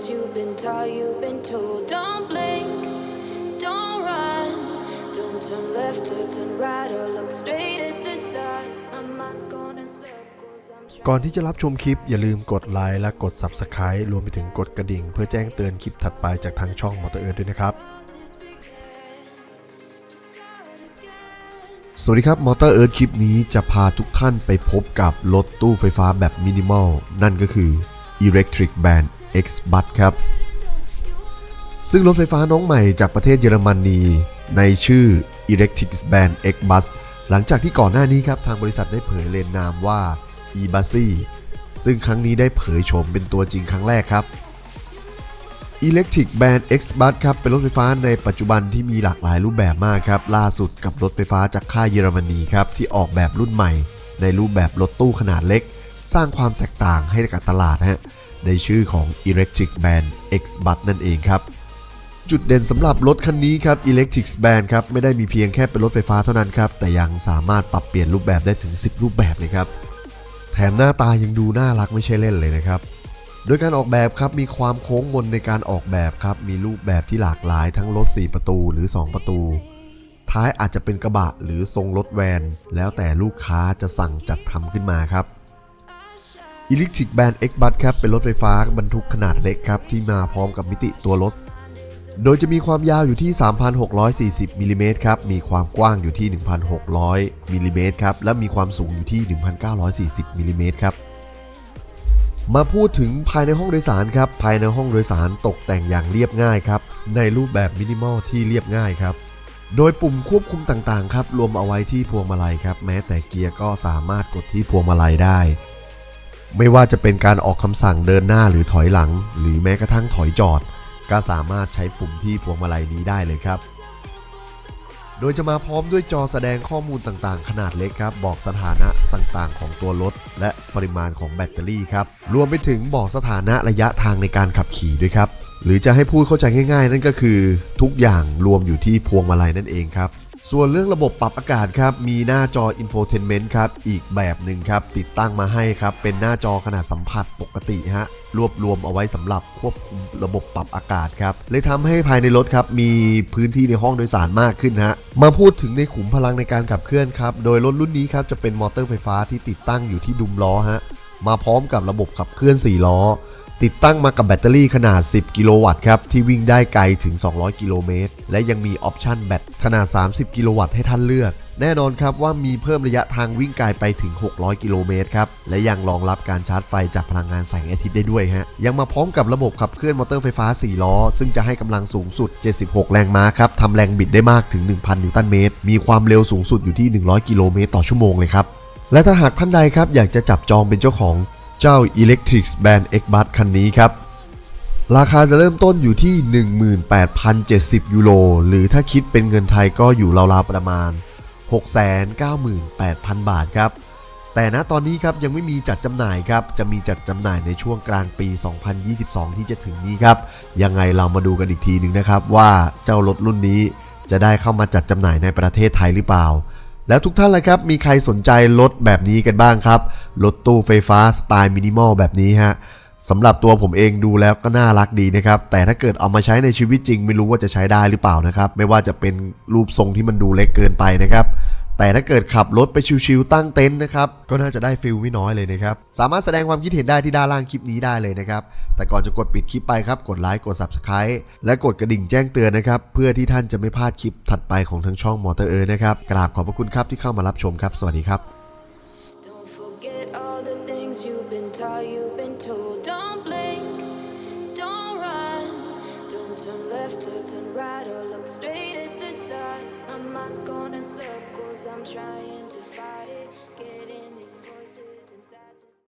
things you've been taught, you've been told. Don't blink, don't run, don't turn left or turn right or look straight at the sun. My mind's going in circles. I'm ก่อนที่จะรับชมคลิปอย่าลืมกดไลค์และกด Subscribe รวมไปถึงกดกระดิ่ง เพื่อแจ้งเตือนคลิปถัดไปจากทางช่องมอเตอร์เอิร์ด้วยนะครับ สวัสดีครับมอเตอร์เอิร์ธคลิปนี้จะพาทุกท่านไปพบกับรถตู้ไฟฟ้าแบบมินิมอลนั่นก็คือ Electric Band X Bus ครับ ซึ่งรถไฟฟ้าน้องใหม่จากประเทศเยอรมนีในชื่อ Electric Band X Bus หลังจากที่ก่อนหน้านี้ครับ ทางบริษัทได้เผยเลนนามว่า e b u s y ซึ่งครั้งนี้ได้เผยโฉมเป็นตัวจริงครั้งแรกครับ Electric Band X Bus ครับ เป็นรถไฟฟ้าในปัจจุบันที่มีหลากหลายรูปแบบมากครับ ล่าสุดกับรถไฟฟ้าจากค่ายเยอรมนีครับ ที่ออกแบบรุ่นใหม่ ในรูปแบบรถตู้ขนาดเล็ก สร้างความแตกต่างให้กับตลาดฮะในชื่อของ Electric Band X Bus นั่นเองครับ จุดเด่นสำหรับรถคันนี้ครับ Electric Band ครับไม่ได้มีเพียงแค่เป็นรถไฟฟ้าเท่านั้นครับ แต่ยังสามารถปรับเปลี่ยนรูปแบบได้ถึง 10 รูปแบบเลยครับ แถมหน้าตายังดูน่ารักไม่ใช่เล่นเลยนะครับโดยการออกแบบครับมีความโค้งมนในการออกแบบครับ มีรูปแบบที่หลากหลายทั้งรถ 4 ประตูหรือ 2 ประตู ท้ายอาจจะเป็นกระบะหรือทรงรถแวน แล้วแต่ลูกค้าจะสั่งจัดทำขึ้นมาครับ Electric Band X Bus ครับเป็นรถไฟฟ้าบรรทุกขนาดเล็กครับที่มาพร้อมกับมิติตัวรถ โดยจะมีความยาวอยู่ที่ 3,640มิลลิเมตรครับ มีความกว้างอยู่ที่ 1,600มิลลิเมตรครับ และมีความสูงอยู่ที่ 1,940มิลลิเมตรครับ มาพูดถึงภายในห้องโดยสารครับ ภายในห้องโดยสารตกแต่งอย่างเรียบง่ายครับ ในรูปแบบมินิมอลที่เรียบง่ายครับโดยปุ่มควบคุมต่างๆ ครับ รวมเอาไว้ที่พวงมาลัยครับ แม้แต่เกียร์ก็สามารถกดที่พวงมาลัยได้ ไม่ว่าจะเป็นการออกคำสั่งเดินหน้าหรือถอยหลัง หรือแม้กระทั่งถอยจอด ก็สามารถใช้ปุ่มที่พวงมาลัยนี้ได้เลยครับ โดยจะมาพร้อมด้วยจอแสดงข้อมูลต่างๆ ขนาดเล็กครับ บอกสถานะต่างๆ ของตัวรถ และปริมาณของแบตเตอรี่ครับ รวมไปถึงบอกสถานะระยะทางในการขับขี่ด้วยครับ หรือจะให้พูดเข้าใจง่าย ๆ นั่นก็คือ ทุกอย่างรวมอยู่ที่พวงมาลัยนั่นเองครับ ส่วนเรื่องระบบปรับอากาศครับมีหน้าจอ Infotainment ครับอีกแบบหนึ่งครับติดตั้งมาให้ครับเป็นหน้าจอขนาดสัมผัสปกติฮะรวบรวมเอาไว้สำหรับควบคุมระบบปรับอากาศครับเลยทำให้ภายในรถครับมีพื้นที่ในห้องโดยสารมากขึ้นฮะมาพูดถึงในขุมพลังในการขับเคลื่อนครับโดยรถรุ่นนี้ครับจะเป็นมอเตอร์ไฟฟ้าที่ติดตั้งอยู่ที่ดุมล้อฮะมาพร้อมกับระบบขับเคลื่อน 4 ล้อ ติดตั้งมากับแบตเตอรี่ขนาด 10 กิโลวัตต์ครับ ที่วิ่งได้ไกลถึง 200 กิโลเมตร และยังมีออปชันแบตขนาด 30 กิโลวัตต์ให้ท่านเลือก แน่นอนครับว่ามีเพิ่มระยะทางวิ่งไกลไปถึง 600 กิโลเมตรครับ และยังรองรับการชาร์จไฟจากพลังงานแสงอาทิตย์ได้ด้วยฮะ ยังมาพร้อมกับระบบขับเคลื่อนมอเตอร์ไฟฟ้า 4 ล้อ ซึ่งจะให้กำลังสูงสุด 76 แรงม้าครับทำแรงบิดได้มากถึง 1,000 นิวตันเมตร มีความเร็วสูงสุดอยู่ที่ 100 กิโลเมตรต่อชั่วโมงเลยครับ และถ้าหากท่านใดครับอยากจะจับจองเป็นเจ้าของ เจ้า Electric Band X Bus คันนี้ครับ ราคาจะเริ่มต้นอยู่ที่ 18,070 ยูโร หรือถ้าคิดเป็นเงินไทยก็อยู่ราวๆประมาณ 698,000 บาทครับ แต่ณตอนนี้ครับยังไม่มีจัดจำหน่ายครับ จะมีจัดจำหน่ายในช่วงกลางปี 2022 ที่จะถึงนี้ครับ ยังไงเรามาดูกันอีกทีหนึ่งนะครับว่าเจ้ารถรุ่นนี้จะได้เข้ามาจัดจำหน่ายในประเทศไทยหรือเปล่า แล้วทุกท่านเลยครับ มีใครสนใจรถแบบนี้กันบ้างครับ รถตู้ไฟฟ้าสไตล์มินิมอลแบบนี้ฮะสำหรับตัวผมเองดูแล้วก็น่ารักดีนะครับ แต่ถ้าเกิดเอามาใช้ในชีวิตจริง ไม่รู้ว่าจะใช้ได้หรือเปล่านะครับ ไม่ว่าจะเป็นรูปทรงที่มันดูเล็กเกินไปนะครับ แต่ถ้าเกิดขับรถไปชิวๆตั้งเต็นท์นะครับ ก็น่าจะได้ฟิลไม่น้อยเลยนะครับ สามารถแสดงความคิดเห็นได้ที่ด้านล่างคลิปนี้ได้เลยนะครับ แต่ก่อนจะกดปิดคลิปไปครับ กดไลค์ กด Subscribe และกดกระดิ่งแจ้งเตือนนะครับ เพื่อที่ท่านจะไม่พลาดคลิปถัดไปของทั้งช่องมอเตอร์เอร์นะครับ กราบขอบพระคุณครับที่เข้ามารับชมครับ สวัสดีครับ turn left or turn right or look straight at the sun. My mind's gonna I'm trying.